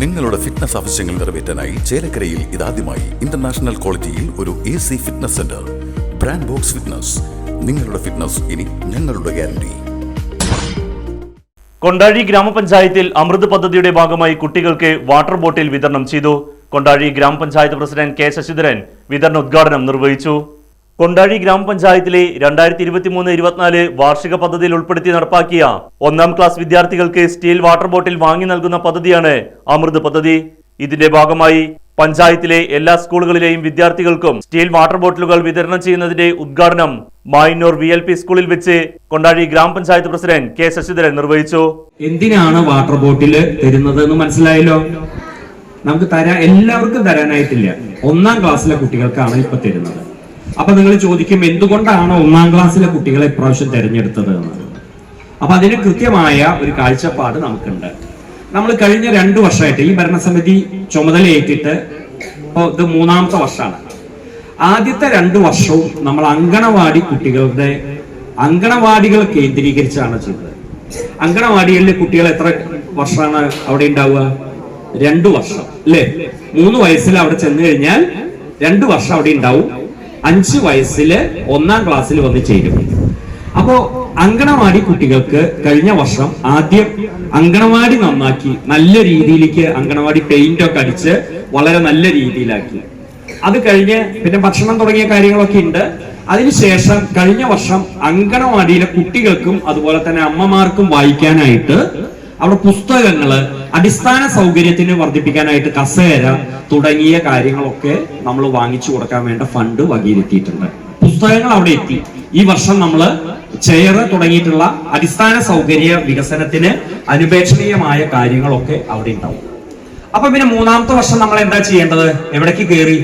നിങ്ങളുടെ ഫിറ്റ്നസ് ആവശ്യങ്ങൾ നിറവേറ്റാനായി ചേലക്കരയിൽ ഇതാദ്യമായി ഇന്റർനാഷണൽ ക്വാളിറ്റിയിൽ ഒരു A C fitness centre brand box fitness നിങ്ങളുടെ ഫിറ്റ്നസ് ഇനി ഞങ്ങളുടെ ഗ്യാരണ്ടി കൊണ്ടാഴി ഗ്രാമപഞ്ചായത്തിൽ അമൃത് പദ്ധതിയുടെ ഭാഗമായി കുട്ടികൾക്ക് വാട്ടർ ബോട്ടിൽ വിതരണം ചെയ്തു. കൊണ്ടാഴി ഗ്രാമപഞ്ചായത്ത് പ്രസിഡന്റ് കെ ശശിധരൻ വിതരണ ഉദ്ഘാടനം നിർവഹിച്ചു. കൊണ്ടാഴി ഗ്രാമപഞ്ചായത്തിലെ രണ്ടായിരത്തി ഇരുപത്തി മൂന്ന് ഇരുപത്തിനാല് വാർഷിക പദ്ധതിയിൽ ഉൾപ്പെടുത്തി നടപ്പാക്കിയ ഒന്നാം ക്ലാസ് വിദ്യാർത്ഥികൾക്ക് സ്റ്റീൽ വാട്ടർ ബോട്ടിൽ വാങ്ങി നൽകുന്ന പദ്ധതിയാണ് അമൃത് പദ്ധതി. ഇതിന്റെ ഭാഗമായി പഞ്ചായത്തിലെ എല്ലാ സ്കൂളുകളിലെയും വിദ്യാർത്ഥികൾക്കും സ്റ്റീൽ വാട്ടർ ബോട്ടിലുകൾ വിതരണം ചെയ്യുന്നതിന്റെ ഉദ്ഘാടനം മായന്നൂർ വി എൽ പി സ്കൂളിൽ വെച്ച് കൊണ്ടാഴി ഗ്രാമപഞ്ചായത്ത് പ്രസിഡന്റ് കെ ശശിധരൻ നിർവഹിച്ചു. എന്തിനാണ് വാട്ടർ ബോട്ടിൽ തരുന്നത് എന്ന് മനസ്സിലായല്ലോ? നമുക്ക് തരാ എല്ലാവർക്കും തരാനായിട്ടില്ല. ഒന്നാം ക്ലാസ്സിലെ കുട്ടികൾക്കാണ് ഇപ്പൊ തരുന്നത്. അപ്പൊ നിങ്ങൾ ചോദിക്കും എന്തുകൊണ്ടാണ് ഒന്നാം ക്ലാസ്സിലെ കുട്ടികളെ ഇപ്രാവശ്യം തിരഞ്ഞെടുത്തത് എന്ന്? അപ്പൊ അതിന് കൃത്യമായ ഒരു കാഴ്ചപ്പാട് നമുക്കുണ്ട്. നമ്മൾ കഴിഞ്ഞ രണ്ടു വർഷമായിട്ട് ഈ ഭരണസമിതി ചുമതലയേറ്റിട്ട് ഇപ്പൊ ഇത് മൂന്നാമത്തെ വർഷമാണ്. ആദ്യത്തെ രണ്ടു വർഷവും നമ്മൾ അങ്കണവാടി കുട്ടികളുടെ അങ്കണവാടികൾ കേന്ദ്രീകരിച്ചാണ് ചെയ്തത്. അങ്കണവാടികളിലെ കുട്ടികൾ എത്ര വർഷമാണ് അവിടെ ഉണ്ടാവുക? രണ്ടു വർഷം അല്ലേ? മൂന്ന് വയസ്സിൽ അവിടെ ചെന്ന് കഴിഞ്ഞാൽ രണ്ടു വർഷം അവിടെ ഉണ്ടാവും. അഞ്ച് വയസ്സിൽ ഒന്നാം ക്ലാസ്സിൽ വന്ന് ചേരും. അപ്പോ അങ്കണവാടി കുട്ടികൾക്ക് കഴിഞ്ഞ വർഷം ആദ്യം അങ്കണവാടി നന്നാക്കി നല്ല രീതിയിലേക്ക് അങ്കണവാടി പെയിന്റ് ഒക്കെ അടിച്ച് വളരെ നല്ല രീതിയിലാക്കി. അത് കഴിഞ്ഞ് പിന്നെ ഭക്ഷണം തുടങ്ങിയ കാര്യങ്ങളൊക്കെ ഉണ്ട്. അതിനുശേഷം കഴിഞ്ഞ വർഷം അങ്കണവാടിയിലെ കുട്ടികൾക്കും അതുപോലെ തന്നെ അമ്മമാർക്കും വായിക്കാനായിട്ട് അവിടെ പുസ്തകങ്ങൾ അടിസ്ഥാന സൗകര്യത്തിന് വർദ്ധിപ്പിക്കാനായിട്ട് കസേര തുടങ്ങിയ കാര്യങ്ങളൊക്കെ നമ്മൾ വാങ്ങിച്ചു കൊടുക്കാൻ വേണ്ട ഫണ്ട് വകയിരുത്തിയിട്ടുണ്ട്. പുസ്തകങ്ങൾ അവിടെ എത്തി. ഈ വർഷം നമ്മൾ ചെയർ തുടങ്ങിയിട്ടുള്ള അടിസ്ഥാന സൗകര്യ വികസനത്തിന് അനുപേക്ഷണീയമായ കാര്യങ്ങളൊക്കെ അവിടെ ഉണ്ടാവും. അപ്പൊ പിന്നെ മൂന്നാമത്തെ വർഷം നമ്മൾ എന്താ ചെയ്യേണ്ടത്? എവിടേക്ക് കയറി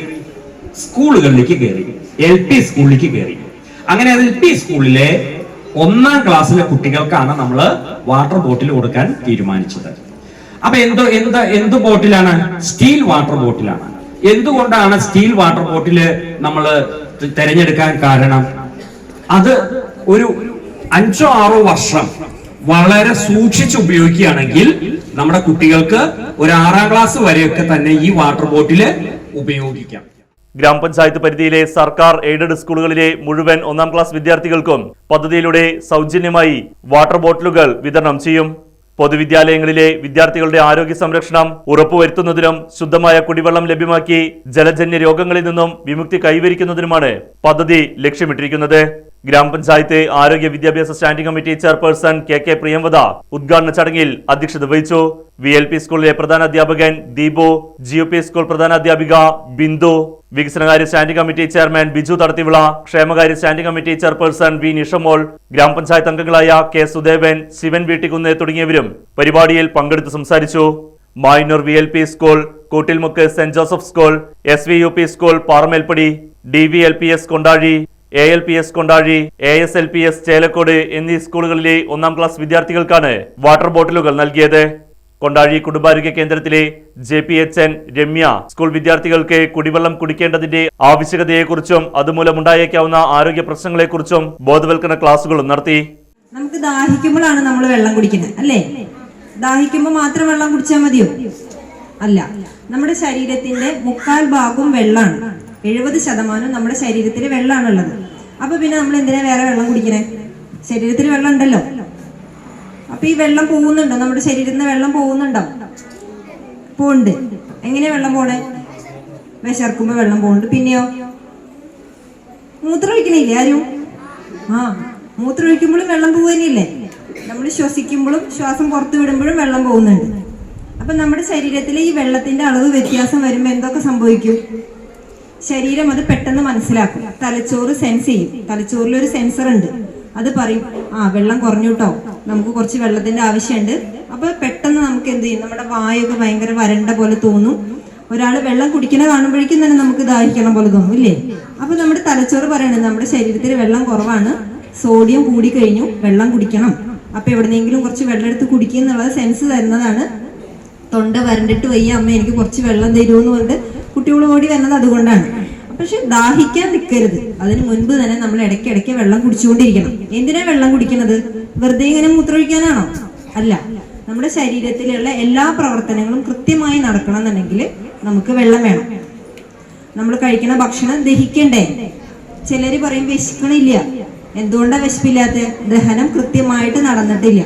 സ്കൂളുകളിലേക്ക് കയറി എൽ പി സ്കൂളിലേക്ക് കയറി അങ്ങനെ എൽ പി സ്കൂളിലെ ഒന്നാം ക്ലാസ്സിലെ കുട്ടികൾക്കാണ് നമ്മൾ വാട്ടർ ബോട്ടിൽ കൊടുക്കാൻ തീരുമാനിച്ചത്. അപ്പൊ എന്തോ എന്ത് എന്ത് ബോട്ടിലാണ് സ്റ്റീൽ വാട്ടർ ബോട്ടിലാണ് എന്തുകൊണ്ടാണ് സ്റ്റീൽ വാട്ടർ ബോട്ടിൽ നമ്മൾ തിരഞ്ഞെടുക്കാൻ കാരണം? അത് ഒരു അഞ്ചോ ആറോ വർഷം വളരെ സൂക്ഷിച്ച് ഉപയോഗിക്കുകയാണെങ്കിൽ നമ്മുടെ കുട്ടികൾക്ക് ഒരു ആറാം ക്ലാസ് വരെയൊക്കെ തന്നെ ഈ വാട്ടർ ബോട്ടിൽ ഉപയോഗിക്കാം. ഗ്രാമപഞ്ചായത്ത് പരിധിയിലെ സർക്കാർ എയ്ഡഡ് സ്കൂളുകളിലെ മുഴുവൻ ഒന്നാം ക്ലാസ് വിദ്യാർത്ഥികൾക്കും പദ്ധതിയിലൂടെ സൗജന്യമായി വാട്ടർ ബോട്ടിലുകൾ വിതരണം ചെയ്യും. പൊതുവിദ്യാലയങ്ങളിലെ വിദ്യാർത്ഥികളുടെ ആരോഗ്യ സംരക്ഷണം ഉറപ്പുവരുത്തുന്നതിനും ശുദ്ധമായ കുടിവെള്ളം ലഭ്യമാക്കി ജലജന്യ രോഗങ്ങളിൽ നിന്നും വിമുക്തി കൈവരിക്കുന്നതിനുമാണ് പദ്ധതി ലക്ഷ്യമിട്ടിരിക്കുന്നത്. ഗ്രാമപഞ്ചായത്ത് ആരോഗ്യ വിദ്യാഭ്യാസ standing committee chairperson K K Priyamvada ഉദ്ഘാടന ചടങ്ങിൽ അധ്യക്ഷത വഹിച്ചു. വി എൽ പി സ്കൂളിലെ പ്രധാന അധ്യാപകൻ Deepu G U P school പ്രധാന അധ്യാപിക ബിന്ദു വികസനകാര്യ standing committee chairman Biju Thadathivila ക്ഷേമകാര്യ standing committee chairperson V Nishamol ഗ്രാമപഞ്ചായത്ത് അംഗങ്ങളായ കെ സുദേവൻ ശിവൻ വീട്ടിക്കുന്ന് തുടങ്ങിയവരും പരിപാടിയിൽ പങ്കെടുത്ത് സംസാരിച്ചു. Mayannur V L P school Koottilmukku saint Joseph school S V U P school Paramelpadi D V L P S Kondazhi A L P S Kondazhi A S L P S Chelakode എന്നീ സ്കൂളുകളിലെ ഒന്നാം class വിദ്യാർത്ഥികൾക്കാണ് water ബോട്ടിലുകൾ നൽകിയത്. കൊണ്ടാഴി കുടുംബാരോഗ്യ കേന്ദ്രത്തിലെ J P H N Ramya school വിദ്യാർത്ഥികൾക്ക് കുടിവെള്ളം കുടിക്കേണ്ടതിന്റെ ആവശ്യകതയെക്കുറിച്ചും അതുമൂലമുണ്ടായേക്കാവുന്ന ആരോഗ്യ പ്രശ്നങ്ങളെക്കുറിച്ചും ബോധവൽക്കരണ ക്ലാസുകളും നടത്തി. നമുക്ക് ദാഹിക്കുമ്പോഴാണ് നമ്മൾ വെള്ളം കുടിക്കുന്നത് അല്ലേ? ദാഹിക്കുമ്പോൾ മാത്രം വെള്ളം കുടിച്ചാൽ മതിയോ? അല്ല നമ്മുടെ ശരീരത്തിന്റെ മുക്കാൽ ഭാഗവും വെള്ളമാണ് എഴുപത് ശതമാനം നമ്മുടെ ശരീരത്തിൽ വെള്ളമാണുള്ളത് അപ്പൊ പിന്നെ നമ്മൾ എന്തിനാ വേറെ വെള്ളം കുടിക്കണേ? ശരീരത്തിൽ വെള്ളം ഉണ്ടല്ലോ. അപ്പൊ ഈ വെള്ളം പോകുന്നുണ്ടോ? നമ്മുടെ ശരീരത്തിൽ നിന്ന് വെള്ളം പോകുന്നുണ്ടോ? പോണ്ട് എങ്ങനെയാ വെള്ളം പോണേ? വിശർക്കുമ്പോ വെള്ളം പോകുന്നുണ്ട്. പിന്നെയോ? മൂത്രമൊഴിക്കണില്ലേ ആരും? ആ മൂത്രമൊഴിക്കുമ്പോഴും വെള്ളം പോകുന്നില്ലേ നമ്മൾ ശ്വസിക്കുമ്പോഴും ശ്വാസം പുറത്തു വിടുമ്പോഴും വെള്ളം പോകുന്നുണ്ട്. അപ്പൊ നമ്മുടെ ശരീരത്തിലെ ഈ വെള്ളത്തിന്റെ അളവ് വ്യത്യാസം വരുമ്പോൾ എന്തൊക്കെ സംഭവിക്കും? ശരീരം അത് പെട്ടെന്ന് മനസ്സിലാക്കും. തലച്ചോറ് സെൻസ് ചെയ്യും. തലച്ചോറിൽ ഒരു സെൻസർ ഉണ്ട്. അത് പറയും ആ വെള്ളം കുറഞ്ഞു കേട്ടോ നമുക്ക് കുറച്ച് വെള്ളത്തിന്റെ ആവശ്യമുണ്ട്. അപ്പൊ പെട്ടെന്ന് നമുക്ക് എന്ത് ചെയ്യും? നമ്മുടെ വായൊക്കെ ഭയങ്കര വരണ്ട പോലെ തോന്നും. ഒരാൾ വെള്ളം കുടിക്കണ കാണുമ്പോഴേക്കും തന്നെ നമുക്ക് ദാഹിക്കണം പോലെ തോന്നും ഇല്ലേ? അപ്പൊ നമ്മുടെ തലച്ചോറ് പറയണത് നമ്മുടെ ശരീരത്തിൽ വെള്ളം കുറവാണ്. സോഡിയം കൂടി കഴിഞ്ഞു. വെള്ളം കുടിക്കണം. അപ്പൊ എവിടെന്നെങ്കിലും കുറച്ച് വെള്ളം എടുത്ത് കുടിക്കുക എന്നുള്ളത് സെൻസ് തരുന്നതാണ് തൊണ്ട വരണ്ടിട്ട് വയ്യ അമ്മ എനിക്ക് കുറച്ച് വെള്ളം തരുമെന്ന് പറഞ്ഞിട്ട് കുട്ടികൾ ഓടി വരുന്നത് അതുകൊണ്ടാണ്. പക്ഷെ ദാഹിക്കാൻ നിൽക്കരുത് അതിന് മുൻപ് തന്നെ നമ്മൾ ഇടയ്ക്കിടയ്ക്ക് വെള്ളം കുടിച്ചുകൊണ്ടിരിക്കണം. എന്തിനാ വെള്ളം കുടിക്കുന്നത് വെറുതെ ഇങ്ങനെ മൂത്രമൊഴിക്കാനാണോ? അല്ല. നമ്മുടെ ശരീരത്തിലുള്ള എല്ലാ പ്രവർത്തനങ്ങളും കൃത്യമായി നടക്കണം എന്നുണ്ടെങ്കിൽ നമുക്ക് വെള്ളം വേണം. നമ്മൾ കഴിക്കുന്ന ഭക്ഷണം ദഹിക്കണ്ടേ? ചിലര് പറയും വിശക്കണില്ല. എന്തുകൊണ്ടാണ് വിശപ്പില്ലാത്ത? ദഹനം കൃത്യമായിട്ട് നടന്നിട്ടില്ല.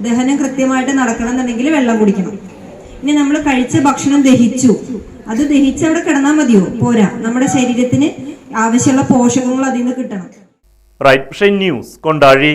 ദഹനം കൃത്യമായിട്ട് നടക്കണം എന്നുണ്ടെങ്കിൽ വെള്ളം കുടിക്കണം. ഇനി നമ്മൾ കഴിച്ച ഭക്ഷണം ദഹിച്ചു. അത് ദഹിച്ച് അവിടെ കിടന്നാൽ മതിയോ? പോരാ. നമ്മുടെ ശരീരത്തിന് ആവശ്യമുള്ള പോഷകങ്ങൾ അതിൽ നിന്ന് കിട്ടണം. Right news Kondazhy